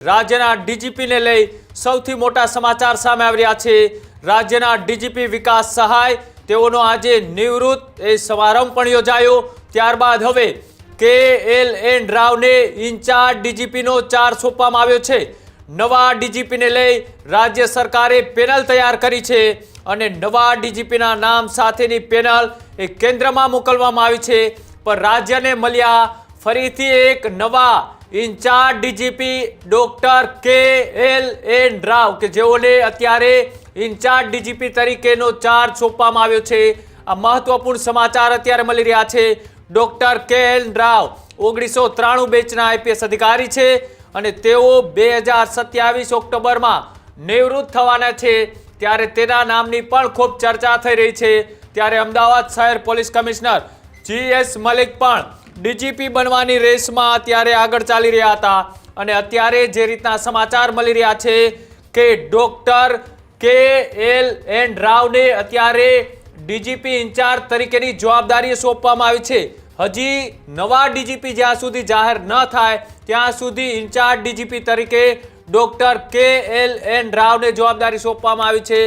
રાજ્યના ડીજીપીને લઈ સૌથી મોટા સમાચાર સામે આવી રહ્યા છે. રાજ્યના ડીજીપી વિકાસ સહાય, તેઓનો આજે નિવૃત્ત એ સમારંભ પણ યોજાયો. ત્યારબાદ હવે કે એલ એન રાવને ઇન્ચાર્જ ડીજીપીનો ચાર્જ સોંપવામાં આવ્યો છે. નવા ડીજીપીને લઈ રાજ્ય સરકારે પેનલ તૈયાર કરી છે અને નવા ડીજીપીના નામ સાથેની પેનલ એ કેન્દ્રમાં મોકલવામાં આવી છે. પણ રાજ્યને મળ્યા ફરીથી એક નવા in-charge DGP doctor K L N Rao કે જેઓને અત્યારે ઇન્ચાર્જ ડીજીપી તરીકેનો ચાર્જ સોંપવામાં આવ્યો છે. આ મહત્વપૂર્ણ સમાચાર અત્યારે મળી રહ્યા છે. ડોક્ટર કે એલ રાવ ઓગણીસો ત્રાણું બેચના આઈપીએસ અધિકારી છે અને તેઓ બે હજાર સત્યાવીસ ઓક્ટોબરમાં નિવૃત્ત થવાના છે. ત્યારે તેના નામની પણ ખૂબ ચર્ચા થઈ રહી છે. ત્યારે અમદાવાદ શહેર police commissioner G S Malik પણ ડીજીપી બનવાની રેસમાં અત્યારે આગળ ચાલી રહ્યા હતા. અને અત્યારે જે રીતના સમાચાર મળી રહ્યા છે કે ડોક્ટર કે એલ એન રાવને અત્યારે ડીજીપી ઇન્ચાર્જ તરીકેની જવાબદારી સોંપવામાં આવી છે. હજી નવા ડીજીપી જ્યાં સુધી જાહેર ન થાય, ત્યાં સુધી ઇન્ચાર્જ ડીજીપી તરીકે ડોક્ટર કે એલ એન રાવને જવાબદારી સોંપવામાં આવી છે.